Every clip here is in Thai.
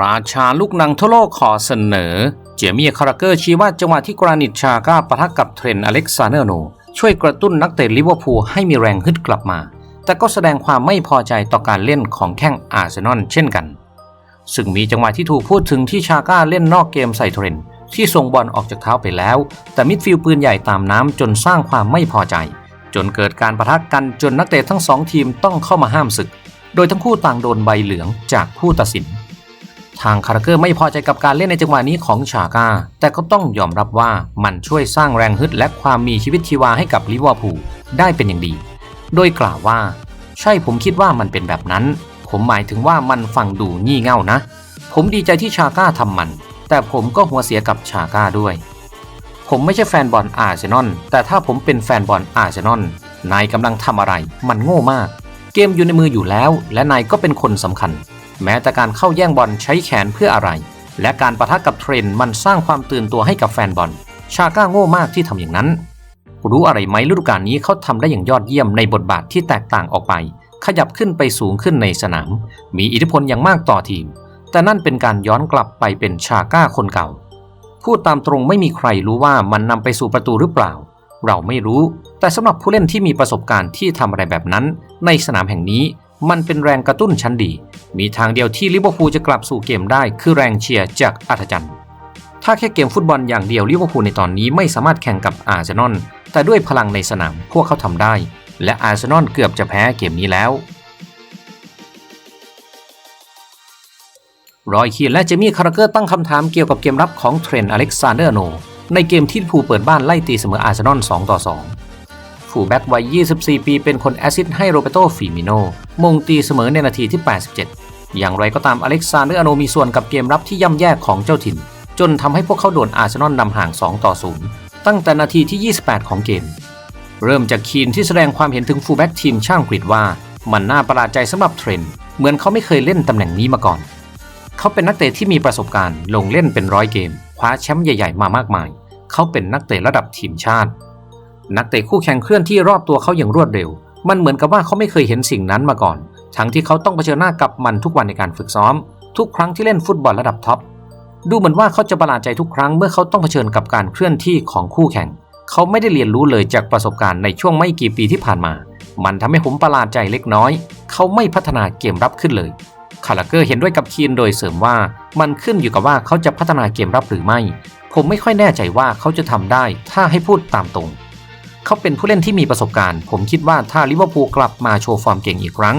ราชาลูกหนังทั่วโลกขอเสนอ เจมี่คาราเกอร์ชี้ว่าจังหวะที่กรานิตชาก้าปะทะกับเทรนต์อเล็กซานเดอร์โน ช่วยกระตุ้นนักเตะลิเวอร์พูลให้มีแรงฮึดกลับมา แต่ก็แสดงความไม่พอใจต่อการเล่นของแข้งอาร์เซนอลเช่นกัน ซึ่งมีจังหวะที่ถูกพูดถึงที่ชาก้าเล่นนอกเกมใส่เทรนที่ส่งบอลออกจากเท้าไปแล้ว แต่มิดฟิลด์ปืนใหญ่ตามน้ำจนสร้างความไม่พอใจ จนเกิดการประทะกันจนนักเตะทั้งสองทีมต้องเข้ามาห้ามศึก โดยทั้งคู่ต่างโดนใบเหลืองจากผู้ตัดสิน ทางคาราเกอร์ไม่พอใจกับการเล่นในจังหวะนี้ของชาก้า แต่ก็ต้องยอมรับว่ามันช่วยสร้างแรงฮึดและความมีชีวิตชีวาให้กับลิเวอร์พูลได้เป็นอย่างดี โดยกล่าวว่า ใช่ผมคิดว่ามันเป็นแบบนั้น ผมหมายถึงว่ามันฟังดูงี่เง่านะ ผมดีใจที่ชาก้าทำมัน แต่ผมก็หัวเสียกับชาก้าด้วย ผมไม่ใช่แฟนบอลอาร์เซนอลแต่ถ้าผมเป็นแฟนบอลอาร์เซนอลนายกำลังทำอะไร มันโง่มาก เกมอยู่ในมืออยู่แล้ว และนายก็เป็นคนสำคัญ แม้แต่การเข้าแย่งบอลใช้แขนเพื่ออะไร และการประทะกับเทรนมันสร้างความตื่นตัวให้กับแฟนบอล ชาก้าโง่มากที่ทำอย่างนั้น รู้อะไรไหมฤดูกาลนี้เขาทำได้อย่างยอดเยี่ยมในบทบาทที่แตกต่างออกไป ขยับขึ้นไปสูงขึ้นในสนาม มีอิทธิพลอย่างมากต่อทีม แต่นั่นเป็นการย้อนกลับไปเป็นชาก้าคนเก่า พูดตามตรงไม่มีใครรู้ว่ามันนำไปสู่ประตูหรือเปล่า เราไม่รู้ แต่สำหรับผู้เล่นที่มีประสบการณ์ที่ทำอะไรแบบนั้น ในสนามแห่งนี้ มันเป็นแรงกระตุ้นชั้นดี มีทางเดียวที่ลิเวอร์พูลจะกลับสู่เกมได้คือแรงเชียร์จากอัธจันทร์ถ้าแค่เกมฟุตบอลอย่างเดียวลิเวอร์พูลในตอนนี้ไม่สามารถแข่งกับอาร์เซนอลแต่ด้วยพลังในสนามพวกเขาทำได้ และอาร์เซนอลเกือบจะแพ้เกมนี้แล้วรอยคีนและเจมี่คาราเกอร์ตั้งคำถามเกี่ยวกับเกมรับของเทรนอเล็กซานเดอร์โน ในเกมที่ลิเวอร์พูลเปิดบ้านไล่ตีเสมออาร์เซนอล2ต่อ2 ฟูลแบ็กวัย 24 ปีเป็นคนแอซิสต์ให้โรเบโตฟิมิโนมงตีเสมอในนาทีที่ 87 อย่างไรก็ตามอเล็กซานเดอร์โนมีส่วนกับเกมรับที่ย่ำแย่ของเจ้าถิ่น จนทำให้พวกเขาโดนอาร์เซนอลนำห่าง 2 ต่อ 0 ตั้งแต่นาทีที่ 28 ของเกม เริ่มจากคีนที่แสดงความเห็นถึงฟูลแบ็กทีมช่างกรีดว่า มันน่าประหลาดใจสำหรับเทรนด์เหมือนเขาไม่เคยเล่นตำแหน่งนี้มาก่อน เขาเป็นนักเตะที่มีประสบการณ์ ลงเล่นเป็นร้อยเกม คว้าแชมป์ใหญ่ ๆ มามากมาย เขาเป็นนักเตะระดับทีมชาติ นักเตะคู่แข่งเคลื่อนที่รอบตัวเขาอย่างรวดเร็ว มันเหมือนกับว่าเขาไม่เคยเห็นสิ่งนั้นมาก่อน ทั้งที่เขาต้องเผชิญหน้ากับมันทุกวันในการฝึกซ้อม ทุกครั้งที่เล่นฟุตบอลระดับท็อป ดูเหมือนว่าเขาจะประหลาดใจทุกครั้งเมื่อเขาต้องเผชิญกับการเคลื่อนที่ของคู่แข่ง เขาไม่ได้เรียนรู้เลยจากประสบการณ์ในช่วงไม่กี่ปีที่ผ่านมา มันทำให้ผมประหลาดใจเล็กน้อย เขาไม่พัฒนาเกมรับขึ้นเลยคาราเกอร์เห็นด้วยกับคีนโดยเสริมว่า มันขึ้นอยู่กับว่าเขาจะพัฒนาเกมรับหรือไม่ ผมไม่ค่อยแน่ใจว่าเขาจะทำได้ ถ้าให้พูดตามตรง เขาเป็นผู้เล่นที่มีประสบการณ์ ผมคิดว่าถ้าลิเวอร์พูลกลับมาโชว์ฟอร์มเก่งอีกครั้ง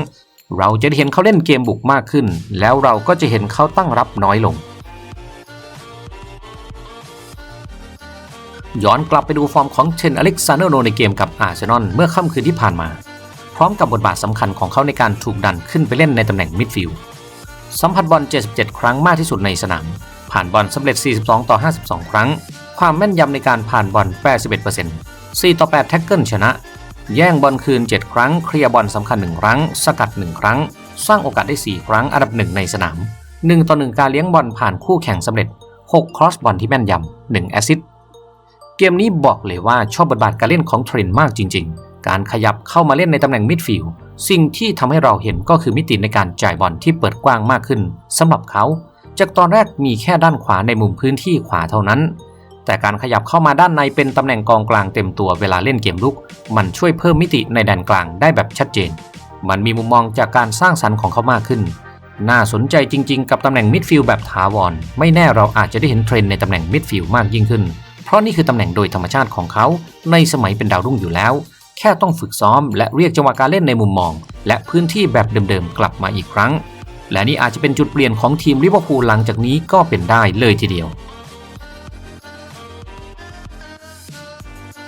เราจะเห็นเขาเล่นเกมบุกมากขึ้น แล้วเราก็จะเห็นเขาตั้งรับน้อยลง ย้อนกลับไปดูฟอร์มของเชนอเล็กซานเดอร์โนในเกมกับอาร์เซนอลเมื่อค่ำคืนที่ผ่านมา พร้อมกับบทบาทสำคัญของเขาในการถูกดันขึ้นไปเล่นในตำแหน่งมิดฟิลด์สัมผัสบอล 77 ครั้งมากที่สุดในสนาม ผ่านบอลสำเร็จ 42 ต่อ 52 ครั้ง ความแม่นยำในการผ่านบอล 81% 4 ต่อ 8 แท็กเกิลชนะ แย่งบอลคืน 7 ครั้ง เคลียร์บอลสำคัญ 1 ครั้ง สกัด 1 ครั้ง สร้างโอกาสได้ 4 ครั้ง อันดับ 1 ในสนาม 1 ต่อ 1 การเลี้ยงบอลผ่านคู่แข่งสำเร็จ 6 ครอสบอลที่แม่นยำ 1 แอซิสต์เกมนี้บอกเลยว่าชอบบทบาทการเล่นของเทรนด์มากจริง ๆ การขยับเข้ามาเล่นในตำแหน่งมิดฟิลด์สิ่งที่ทำให้เราเห็นก็คือมิติในการจ่ายบอลที่เปิดกว้างมากขึ้นสำหรับเขา จากตอนแรกมีแค่ด้านขวาในมุมพื้นที่ขวาเท่านั้น แต่การขยับเข้ามาด้านในเป็นตำแหน่งกองกลางเต็มตัวเวลาเล่นเกมลุก มันช่วยเพิ่มมิติในแดนกลางได้แบบชัดเจน มันมีมุมมองจากการสร้างสรรค์ของเขามากขึ้น น่าสนใจจริง ๆ กับตำแหน่งมิดฟิลด์แบบถาวร ไม่แน่เราอาจจะได้เห็นเทรนด์ในตำแหน่งมิดฟิลด์มากยิ่งขึ้น เพราะนี่คือตำแหน่งโดยธรรมชาติของเขา ในสมัยเป็นดาวรุ่งอยู่แล้ว แค่ต้องฝึกซ้อม และเรียกจังหวะการเล่นในมุมมอง และพื้นที่แบบเดิมๆกลับมาอีกครั้ง และนี่อาจจะเป็นจุดเปลี่ยนของทีมลิเวอร์พูลหลังจากนี้ก็เป็นได้เลยทีเดียว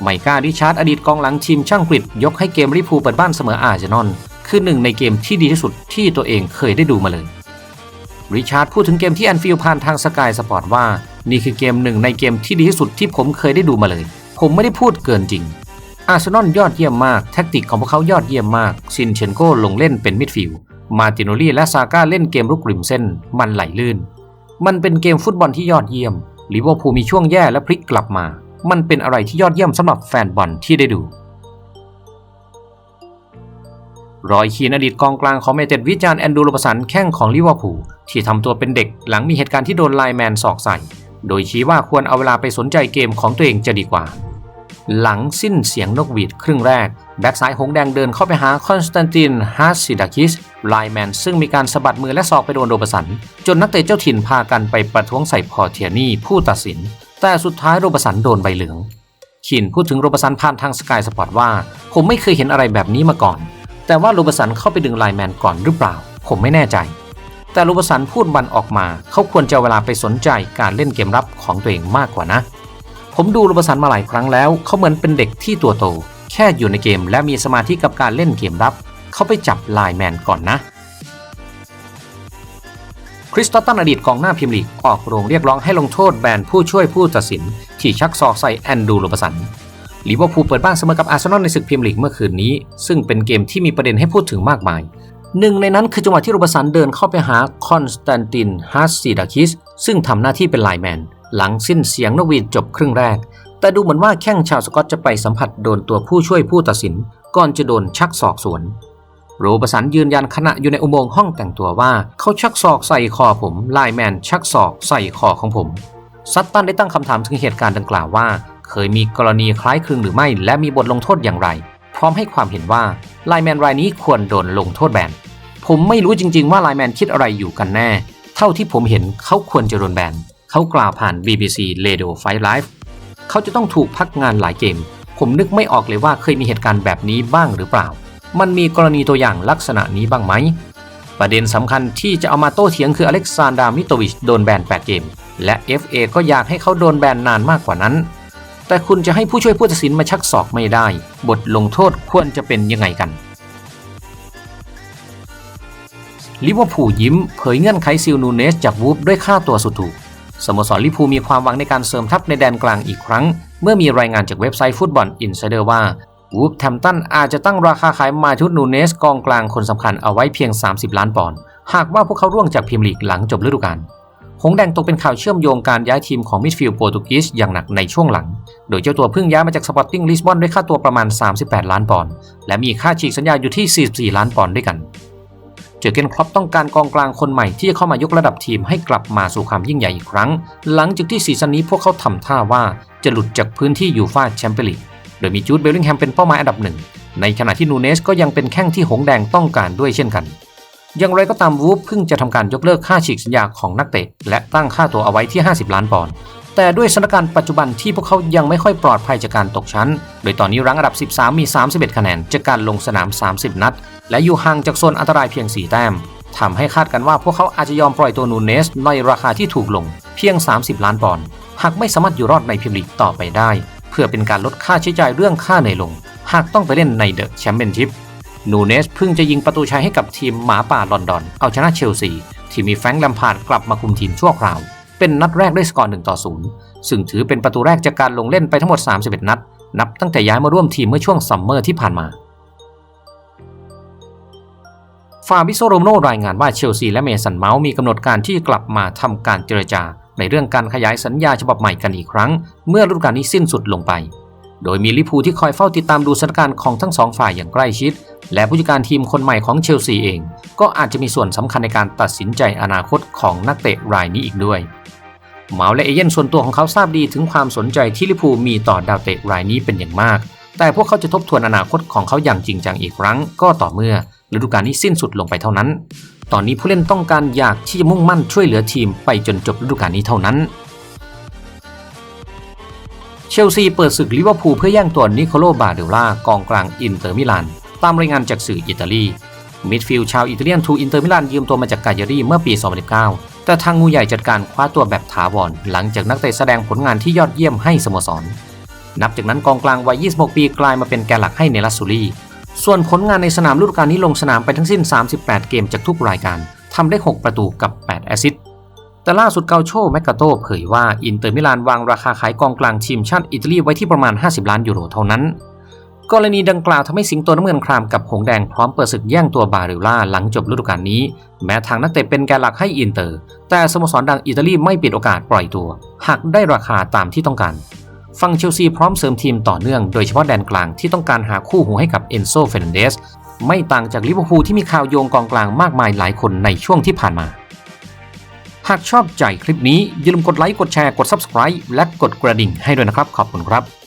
มก้าริชาร์ดอดีตกองหลังทีมช่างกฤษยกให้เกมลิพูเปิดบ้านเสมออาร์เซนอลคือหนึ่งในเกมที่ดีที่สุดที่ตัวเองเคยได้ดูมาเลยริชาร์ดพูดถึงเกมที่แอนฟิลด์ผ่านทางสกายสปอร์ตว่า นี่คือเกมหนึ่งในเกมที่ดีที่สุดที่ผมเคยได้ดูมาเลย ผมไม่ได้พูดเกินจริง อาร์เซนอลยอดเยี่ยมมากแท็กติกของพวกเขายอดเยี่ยมมากซินเชนโกลงเล่นเป็นมิดฟิลด์มาติโนลีและซาก้าเล่นเกมลุกริมเส้น มันไหลลื่น มันเป็นเกมฟุตบอลที่ยอดเยี่ยมลิเวอร์พูลมีช่วงแย่และพลิกกลับมา มันเป็นอะไรที่ยอดเยี่ยมสำหรับแฟนบอลที่ได้ดู รอยคีนอดีตกองกลางของเมเต็ดวิจารณ์แอนดูโรบสันแข้งของลิเวอร์พูลที่ทำตัวเป็นเด็กหลังมีเหตุการณ์ที่โดนไลแมนสอกใส่ โดยชี้ว่าควรเอาเวลาไปสนใจเกมของตัวเองจะดีกว่า หลังสิ้นเสียงนกหวีดครึ่งแรก แบ็กซ้ายหงแดงเดินเข้าไปหาคอนสแตนตินฮาสิดาคิสไลแมนซึ่งมีการสะบัดมือและศอกไปโดนโรบสัน จนนักเตะเจ้าถิ่นพากันไปประท้วงใส่พอเทียนี่ผู้ตัดสิน แต่สุดท้ายโรบสันโดนใบเหลืองขินพูดถึงโรบสันผ่านทางสกายสปอร์ตว่า ผมไม่เคยเห็นอะไรแบบนี้มาก่อน แต่ว่าโรบสันเข้าไปดึงไลแมนก่อนหรือเปล่า ผมไม่แน่ใจ แต่โรบสันพูดบันออกมา เขาควรจะเวลาไปสนใจการเล่นเกมรับของตัวเองมากกว่านะ ผมดูโรบสันมาหลายครั้งแล้ว เขาเหมือนเป็นเด็กที่ตัวโต แค่อยู่ในเกมและมีสมาธิกับการเล่นเกมรับ เขาไปจับไลแมนก่อนนะ คริสตัตันอดีตกองหน้าพิมลีก ออกโรงเรียกร้องให้ลงโทษแบนผู้ช่วยผู้ตัดสิน ที่ชักศอกใส่แอนดูโรบสันลิเวอร์พูลเปิดบ้านเสมอกับอาร์เซนอลในศึกพรีเมียร์ลีกเมื่อคืนนี้ ซึ่งเป็นเกมที่มีประเด็นให้พูดถึงมากมาย หนึ่งในนั้นคือจังหวะที่โรบสันเดินเข้าไปหาคอนสแตนตินฮัสซิดาคิสซึ่งทำหน้าที่เป็นไลแมน หลังสิ้นเสียงนกหวีดจบครึ่งแรก แต่ดูเหมือนว่าแข้งชาวสกอตจะไปสัมผัสโดนตัวผู้ช่วยผู้ตัดสินก่อนจะโดนชักศอกสวน โรบสันยืนยันขณะอยู่ในอุโมงค์ห้องแต่งตัวว่าเขาชักศอกใส่คอผม ไลแมนชักศอกใส่คอของผม ซัตตันได้ตั้งคำถามถึงเหตุการณ์ดังกล่าวว่า เคยมีกรณีคล้ายคลึงหรือไม่ และมีบทลงโทษอย่างไร พร้อมให้ความเห็นว่าไลแมนรายนี้ควรโดนลงโทษแบน ผมไม่รู้จริง ๆ ว่าไลแมนคิดอะไรอยู่กันแน่ เท่าที่ผมเห็นเขาควรจะโดนแบน เขากล่าวผ่าน BBC Radio Fight Live เขาจะต้องถูกพักงานหลายเกม ผมนึกไม่ออกเลยว่าเคยมีเหตุการณ์แบบนี้บ้างหรือเปล่า มันมีกรณีตัวอย่างลักษณะนี้บ้างไหม ประเด็นสำคัญที่จะเอามาโต้เถียงคืออเล็กซานดรามิโตวิชโดนแบน 8 เกม และ FA ก็อยากให้เขาโดนแบนนานมากกว่านั้น แต่คุณจะให้ผู้ช่วยผู้ตัดสินมาชักศอกไม่ได้ บทลงโทษควรจะเป็นยังไงกันลิเวอร์พูลยิ้มเผยเงื่อนไขซิลนูเนสจากวูฟด้วยค่าตัวสุดถูกสโมสรลิพูมีความหวังในการเสริมทัพในแดนกลางอีกครั้ง เมื่อมีรายงานจากเว็บไซต์ฟุตบอลอินไซเดอร์ว่า วูฟแทมตันอาจจะตั้งราคาขายมาทุดนูเนสกองกลางคนสำคัญเอาไว้เพียง 30 ล้านปอนด์หากว่าพวกเขาร่วงจากพรีเมียร์ลีกหลังจบฤดูกาลหงแดงตกเป็นข่าวเชื่อมโยงการย้ายทีมของมิดฟิลด์โปรตุเกสอย่างหนักในช่วงหลัง โดยเจ้าตัวเพิ่งย้ายมาจากสปอร์ติ้งลิสบอนด้วยค่าตัวประมาณ 38 ล้านปอนด์ และมีค่าฉีกสัญญาอยู่ที่ 44 ล้านปอนด์ด้วยกัน เจอเกนครอปต้องการกองกลางคนใหม่ที่จะเข้ามายกระดับทีมให้กลับมาสู่ความยิ่งใหญ่อีกครั้ง หลังจากที่ซีซั่นนี้พวกเขาทำท่าว่าจะหลุดจากพื้นที่ยูฟ่าแชมเปี้ยนลีก โดยมีจูดเบลลิงแฮมเป็นเป้าหมายอันดับหนึ่ง ในขณะที่นูเนสก็ยังเป็นแข้งที่หงแดงต้องการด้วยเช่นกัน อย่างไรก็ตามวูฟเพิ่งจะทำการยกเลิกค่าฉีกสัญญาของนักเตะ และตั้งค่าตัวเอาไว้ที่ 50 ล้านปอนด์ แต่ด้วยสถานการณ์ปัจจุบันที่พวกเขายังไม่ค่อยปลอดภัยจากการตกชั้น โดยตอนนี้รั้งอันดับ 13 มี 31 คะแนนจากการลงสนาม 30 นัด และอยู่ห่างจากโซนอันตรายเพียง 4 แต้มทำให้คาดกันว่าพวกเขาอาจจะยอมปล่อยตัวนูเนสในราคาที่ถูกลงเพียง 30 ล้านปอนด์หากไม่สามารถอยู่รอดในพรีเมียร์ลีกต่อไปได้ เพื่อเป็นการลดค่าใช้จ่ายเรื่องค่าเหนื่อยลง หากต้องไปเล่นในเดอะแชมเปี้ยนชิพนูเนสเพิ่งจะยิงประตูชัยให้กับทีมหมาป่าลอนดอน เอาชนะเชลซี ที่มีแฟรงค์ลมพาร์ดกลับมาคุมทีมชั่วคราว เป็นนัดแรกด้วยสกอร์1ต่อ0ซึ่งถือเป็นประตูแรกจากการลงเล่นไปทั้งหมด 31 นัด นับตั้งแต่ย้ายมาร่วมทีมเมื่อช่วงซัมเมอร์ที่ผ่านมาฟาบิโซโรโนรายงานว่าเชลซีและเมสันเมาส์มีกำหนดการที่กลับมาทำการเจรจา ในเรื่องการขยายสัญญาฉบับใหม่กันอีกครั้ง เมื่อฤดูกาลนี้สิ้นสุดลงไป โดยมีลิพูที่คอยเฝ้าติดตามดูสถานการณ์ของทั้งสองฝ่ายอย่างใกล้ชิด และผู้จัดการทีมคนใหม่ของเชลซีเอง ก็อาจจะมีส่วนสำคัญในการตัดสินใจอนาคตของนักเตะรายนี้อีกด้วยเมาและเอเย่นส่วนตัวของเขาทราบดีถึงความสนใจที่ลิพูมีต่อดาวเตะรายนี้เป็นอย่างมาก แต่พวกเขาจะทบทวนอนาคตของเขาอย่างจริงจังอีกครั้ง ก็ต่อเมื่อฤดูกาลนี้สิ้นสุดลงไปเท่านั้น ตอนนี้ผู้เล่นต้องการอยากที่จะมุ่งมั่นช่วยเหลือทีมไปจนจบฤดูกาลนี้เท่านั้น เชลซีเปิดศึกลิเวอร์พูลเพื่อแย่งตัวนิโคโลบาเดล่ากองกลางอินเตอร์มิลานตามรายงานจากสื่ออิตาลีมิดฟิลด์ชาวอิตาเลียนทูอินเตอร์มิลานยืมตัวมาจากกาเยารีเมื่อปี 2019 แต่ทางงูใหญ่จัดการคว้าตัวแบบถาวร หลังจากนักเตะแสดงผลงานที่ยอดเยี่ยมให้สโมสร นับจากนั้นกองกลางวัย 26 ปีกลายมาเป็นแกนหลักให้เนลัสซูรี ส่วนผลงานในสนามฤดูกาลนี้ลงสนามไปทั้งสิ้น 38 เกมจากทุกรายการทำได้ 6 ประตูกับ 8 แอซิสต์แต่ล่าสุดเกาโชแมกกาโตเผยว่าอินเตอร์มิลานวางราคาขายกองกลางทีมชาติอิตาลีไว้ที่ประมาณ 50 ล้านยูโรเท่านั้น กรณีดังกล่าวทำให้สิงโตน้ำเงินครามกับหงแดงพร้อมเปิดศึกแย่งตัวบาเรล่าหลังจบฤดูกาลนี้ แม้ทางนักเตะเป็นแกนหลักให้อินเตอร์ แต่สโมสรดังอิตาลีไม่ปิดโอกาสปล่อยตัว หากได้ราคาตามที่ต้องการ ฟังเชลซีพร้อมเสริมทีมต่อเนื่องโดยเฉพาะแดนกลางที่ต้องการหาคู่หูให้กับเอนโซเฟรนเดสไม่ต่างจากลิเวอร์พูลที่มีข่าวโยงกองกลางมากมายหลายคนในช่วงที่ผ่านมา หากชอบใจคลิปนี้อย่าลืมกดไลค์กดแชร์กด Subscribe และกดกระดิ่งให้ด้วยนะครับขอบคุณครับ